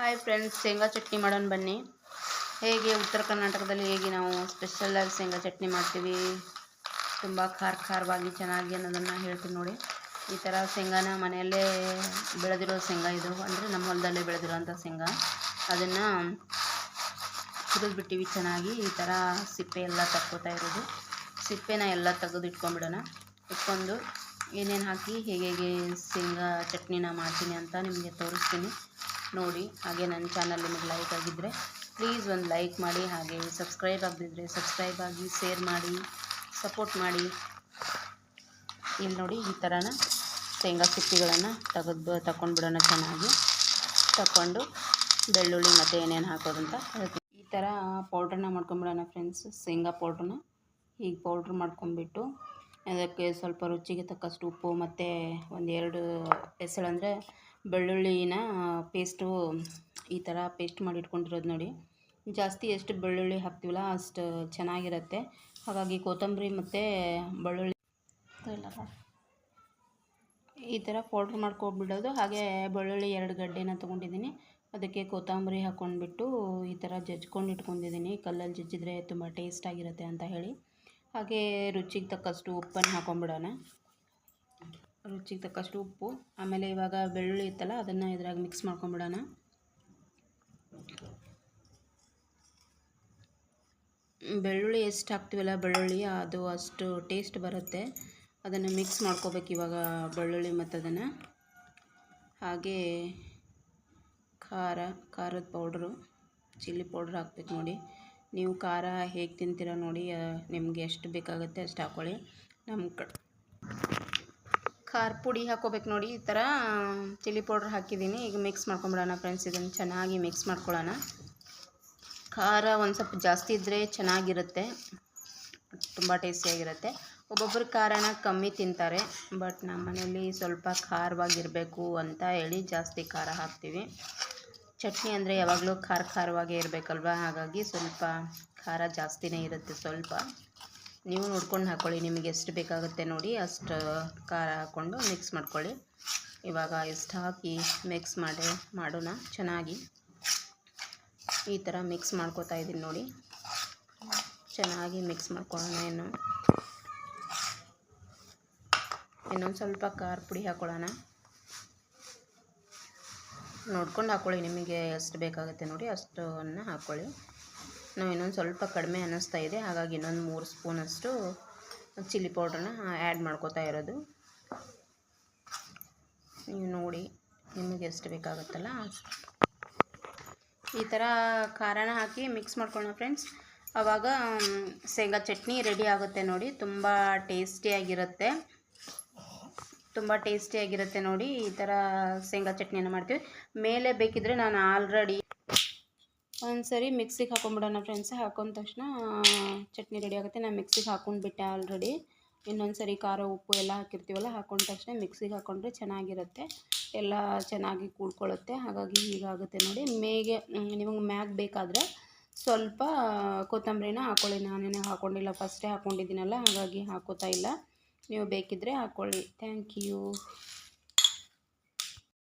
Hi friends ಶೇಂಗಾ ಚಟ್ನಿ ಮಾಡೋಣ ಬನ್ನಿ. ಹೇಗೆ ಉತ್ತರ ಕರ್ನಾಟಕದಲ್ಲಿ ಹೇಗೆ ನಾವು ಸ್ಪೆಷಲಾಗಿ ಶೇಂಗಾ ಚಟ್ನಿ ಮಾಡ್ತೀವಿ? ತುಂಬ ಖಾರ ಖಾರವಾಗಿ ಚೆನ್ನಾಗಿ ಅನ್ನೋದನ್ನು ಹೇಳ್ತೀನಿ ನೋಡಿ. ಈ ಥರ ಶೇಂಗಾನ ಮನೆಯಲ್ಲೇ ಬೆಳೆದಿರೋ ಶೇಂಗಾ ಇದು. ಅಂದರೆ ನಮ್ಮ ಹೊಲದಲ್ಲೇ ಬೆಳೆದಿರೋಂಥ ಶೇಂಗಾ. ಅದನ್ನು ಹುರಿದ್ಬಿಟ್ಟಿವಿ ಚೆನ್ನಾಗಿ. ಈ ಥರ ಸಿಪ್ಪೆ ಎಲ್ಲ ತಕ್ಕೋತಾ ಇರೋದು. ಸಿಪ್ಪೆನ ಎಲ್ಲ ತೆಗೆದು ಇಟ್ಕೊಂಡ್ಬಿಡೋಣ. ಇಟ್ಕೊಂಡು ಏನೇನು ಹಾಕಿ ಹೇಗೆ ಹೇಗೆ ಶೇಂಗಾ ಚಟ್ನಿನ ಮಾಡ್ತೀನಿ ಅಂತ ನಿಮಗೆ ತೋರಿಸ್ತೀನಿ. ನೋಡಿ ಹಾಗೆ ನನ್ನ ಚಾನಲ್ ನಿಮಗೆ ಲೈಕ್ ಆಗಿದ್ದರೆ ಪ್ಲೀಸ್ ಒಂದು ಲೈಕ್ ಮಾಡಿ ಹಾಗೆ ಸಬ್ಸ್ಕ್ರೈಬ್ ಆಗದಿದ್ದರೆ ಸಬ್ಸ್ಕ್ರೈಬ್ ಆಗಿ ಶೇರ್ ಮಾಡಿ ಸಪೋರ್ಟ್ ಮಾಡಿ. ಇಲ್ಲಿ ನೋಡಿ ಈ ಥರನ ಶೇಂಗಾ ಸಿಪ್ಪಿಗಳನ್ನು ತೆಗೆದು ತಗೊಂಡ್ಬಿಡೋಣ ಚೆನ್ನಾಗಿ. ತಗೊಂಡು ಬೆಳ್ಳುಳ್ಳಿ ಮತ್ತು ಏನೇನು ಹಾಕೋದಂತ ಹೇಳ್ತೀನಿ. ಈ ಥರ ಪೌಡ್ರನ್ನ ಮಾಡ್ಕೊಂಬಿಡೋಣ ಫ್ರೆಂಡ್ಸ್ ಶೇಂಗಾ ಪೌಡ್ರನ್ನ ಹೀಗೆ ಪೌಡ್ರ್ ಮಾಡ್ಕೊಂಬಿಟ್ಟು ಅದಕ್ಕೆ ಸ್ವಲ್ಪ ರುಚಿಗೆ ತಕ್ಕಷ್ಟು ಉಪ್ಪು ಮತ್ತು ಒಂದೆರಡು ಹೆಸಳಂದರೆ ಬೆಳ್ಳುಳ್ಳಿನ ಪೇಸ್ಟು ಈ ಥರ ಪೇಸ್ಟ್ ಮಾಡಿ ಇಟ್ಕೊಂಡಿರೋದು ನೋಡಿ. ಜಾಸ್ತಿ ಎಷ್ಟು ಬೆಳ್ಳುಳ್ಳಿ ಹಾಕ್ತೀವಲ್ಲ ಅಷ್ಟು ಚೆನ್ನಾಗಿರುತ್ತೆ. ಹಾಗಾಗಿ ಕೊತ್ತಂಬರಿ ಮತ್ತು ಬೆಳ್ಳುಳ್ಳಿ ಈ ಥರ ಪೌಡ್ರ್ ಮಾಡ್ಕೊಬಿಡೋದು. ಹಾಗೆ ಬೆಳ್ಳುಳ್ಳಿ ಎರಡು ಗಡ್ಡೆನ ತೊಗೊಂಡಿದ್ದೀನಿ. ಅದಕ್ಕೆ ಕೊತ್ತಂಬರಿ ಹಾಕ್ಕೊಂಡ್ಬಿಟ್ಟು ಈ ಥರ ಜಜ್ಕೊಂಡು ಇಟ್ಕೊಂಡಿದ್ದೀನಿ. ಕಲ್ಲಲ್ಲಿ ಜಜ್ಜಿದ್ರೆ ತುಂಬ ಟೇಸ್ಟಾಗಿರುತ್ತೆ ಅಂತ ಹೇಳಿ. ಹಾಗೆ ರುಚಿಗೆ ತಕ್ಕಷ್ಟು ಉಪ್ಪನ್ನು ಹಾಕೊಂಡ್ಬಿಡೋಣ ರುಚಿಗೆ ತಕ್ಕಷ್ಟು ಉಪ್ಪು, ಆಮೇಲೆ ಇವಾಗ ಬೆಳ್ಳುಳ್ಳಿ ಇತ್ತಲ್ಲ, ಅದನ್ನು ಇದ್ರಾಗ ಮಿಕ್ಸ್ ಮಾಡ್ಕೊಂಬಿಡೋಣ. ಬೆಳ್ಳುಳ್ಳಿ ಎಷ್ಟು ಹಾಕ್ತೀವಲ್ಲ ಬೆಳ್ಳುಳ್ಳಿ, ಅದು ಅಷ್ಟು ಟೇಸ್ಟ್ ಬರುತ್ತೆ. ಅದನ್ನು ಮಿಕ್ಸ್ ಮಾಡ್ಕೋಬೇಕು ಇವಾಗ ಬೆಳ್ಳುಳ್ಳಿ ಮತ್ತು ಅದನ್ನು. ಹಾಗೆ ಖಾರ, ಖಾರದ ಪೌಡ್ರು, ಚಿಲ್ಲಿ ಪೌಡ್ರ್ ಹಾಕ್ಬೇಕು ನೋಡಿ. ನೀವು ಖಾರ ಹೇಗೆ ತಿಂತೀರ ನೋಡಿ ನಿಮಗೆ ಎಷ್ಟು ಬೇಕಾಗುತ್ತೆ ಅಷ್ಟು ಹಾಕ್ಕೊಳ್ಳಿ ನಮ್ಮ ಕಡೆ ಖಾರ ಪುಡಿ ಹಾಕೋಬೇಕು ನೋಡಿ, ಈ ಥರ, ಚಿಲ್ಲಿ ಪೌಡ್ರ್ ಹಾಕಿದ್ದೀನಿ. ಈಗ ಮಿಕ್ಸ್ ಮಾಡ್ಕೊಂಬಿಡೋಣ ಫ್ರೆಂಡ್ಸ್ ಇದನ್ನು ಚೆನ್ನಾಗಿ ಮಿಕ್ಸ್ ಮಾಡ್ಕೊಳ್ಳೋಣ. ಖಾರ ಒಂದು ಸ್ವಲ್ಪ ಜಾಸ್ತಿ ಇದ್ದರೆ ಚೆನ್ನಾಗಿರುತ್ತೆ ತುಂಬ ಟೇಸ್ಟಿಯಾಗಿರುತ್ತೆ ಒಬ್ಬೊಬ್ಬರು ಖಾರನ ಕಮ್ಮಿ ತಿಂತಾರೆ ಬಟ್ ನಮ್ಮ ಮನೇಲಿ ಸ್ವಲ್ಪ ಖಾರವಾಗಿರಬೇಕು ಅಂತ ಹೇಳಿ ಜಾಸ್ತಿ ಖಾರ ಹಾಕ್ತೀವಿ. ಚಟ್ನಿ ಅಂದರೆ ಯಾವಾಗಲೂ ಖಾರ ಖಾರವಾಗೇ ಇರಬೇಕಲ್ವ? ಹಾಗಾಗಿ ಸ್ವಲ್ಪ ಖಾರ ಜಾಸ್ತಿನೇ ಇರುತ್ತೆ ಸ್ವಲ್ಪ. ನೀವು ನೋಡ್ಕೊಂಡು ಹಾಕ್ಕೊಳ್ಳಿ ನಿಮಗೆ ಎಷ್ಟು ಬೇಕಾಗುತ್ತೆ ನೋಡಿ, ಅಷ್ಟು ಖಾರ ಹಾಕ್ಕೊಂಡು ಮಿಕ್ಸ್ ಮಾಡ್ಕೊಳ್ಳಿ. ಇವಾಗ ಎಷ್ಟು ಹಾಕಿ ಮಿಕ್ಸ್ ಮಾಡಿ, ಮಾಡೋಣ, ಚೆನ್ನಾಗಿ. ಈ ಥರ ಮಿಕ್ಸ್ ಮಾಡ್ಕೋತಾ ಇದ್ದೀನಿ ನೋಡಿ. ಚೆನ್ನಾಗಿ ಮಿಕ್ಸ್ ಮಾಡ್ಕೊಳ್ಳೋಣ ಇನ್ನು. ಇನ್ನೊಂದು ಸ್ವಲ್ಪ ಖಾರ ಪುಡಿ ಹಾಕ್ಕೊಳ್ಳೋಣ ನೋಡ್ಕೊಂಡು ಹಾಕ್ಕೊಳ್ಳಿ ನಿಮಗೆ ಎಷ್ಟು ಬೇಕಾಗುತ್ತೆ ನೋಡಿ, ಅಷ್ಟನ್ನು ಹಾಕ್ಕೊಳ್ಳಿ ನಾವು ಇನ್ನೊಂದು ಸ್ವಲ್ಪ ಕಡಿಮೆ ಅನ್ನಿಸ್ತಾ ಇದೆ. ಹಾಗಾಗಿ ಇನ್ನೊಂದು ಮೂರು ಸ್ಪೂನಷ್ಟು ಚಿಲ್ಲಿ ಪೌಡ್ರನ್ನ ಆ್ಯಡ್ ಮಾಡ್ಕೋತಾ ಇರೋದು. ನೀವು ನೋಡಿ ನಿಮಗೆ ಎಷ್ಟು ಬೇಕಾಗುತ್ತಲ್ಲ. ಈ ಥರ ಖಾರನ ಹಾಕಿ ಮಿಕ್ಸ್ ಮಾಡ್ಕೊಳ್ಳೋಣ ಫ್ರೆಂಡ್ಸ್. ಆವಾಗ ಶೇಂಗಾ ಚಟ್ನಿ ರೆಡಿ ಆಗುತ್ತೆ ನೋಡಿ. ತುಂಬ ಟೇಸ್ಟಿಯಾಗಿರುತ್ತೆ ತುಂಬ ಟೇಸ್ಟಿಯಾಗಿರುತ್ತೆ ನೋಡಿ. ಈ ಥರ ಶೇಂಗಾ ಚಟ್ನಿಯನ್ನು ಮಾಡ್ತೀವಿ. ಮೇಲೆ ಬೇಕಿದ್ದರೆ ನಾನು ಆಲ್ರೆಡಿ ಒಂದು ಸರಿ ಮಿಕ್ಸಿಗೆ ಹಾಕೊಂಡ್ಬಿಡೋಣ ಫ್ರೆಂಡ್ಸ್. ಹಾಕೊಂಡ ತಕ್ಷಣ ಚಟ್ನಿ ರೆಡಿ ಆಗುತ್ತೆ. ನಾನು ಮಿಕ್ಸಿಗೆ ಹಾಕೊಂಡ್ಬಿಟ್ಟೆ ಆಲ್ರೆಡಿ ಇನ್ನೊಂದು ಸರಿ ಖಾರ, ಉಪ್ಪು ಎಲ್ಲ ಹಾಕಿರ್ತೀವಲ್ಲ, ಹಾಕೊಂಡ ತಕ್ಷಣ ಮಿಕ್ಸಿಗೆ ಹಾಕೊಂಡ್ರೆ ಚೆನ್ನಾಗಿರುತ್ತೆ. ಎಲ್ಲ ಚೆನ್ನಾಗಿ ಕೂಡ್ಕೊಳ್ಳುತ್ತೆ. ಹಾಗಾಗಿ ಹೀಗಾಗುತ್ತೆ ನೋಡಿ. ಮೇಗೆ ನಿಮಗೆ ಮ್ಯಾಗ್ ಬೇಕಾದರೆ ಸ್ವಲ್ಪ ಕೊತ್ತಂಬರಿನ ಹಾಕ್ಕೊಳ್ಳಿ ನಾನೇನು ಹಾಕ್ಕೊಂಡಿಲ್ಲ ಫಸ್ಟೇ ಹಾಕ್ಕೊಂಡಿದ್ದೀನಲ್ಲ ಹಾಗಾಗಿ ಹಾಕೋತಾ ಇಲ್ಲ. ನೀವು ಬೇಕಿದ್ದರೆ ಹಾಕ್ಕೊಳ್ಳಿ ಥ್ಯಾಂಕ್ ಯು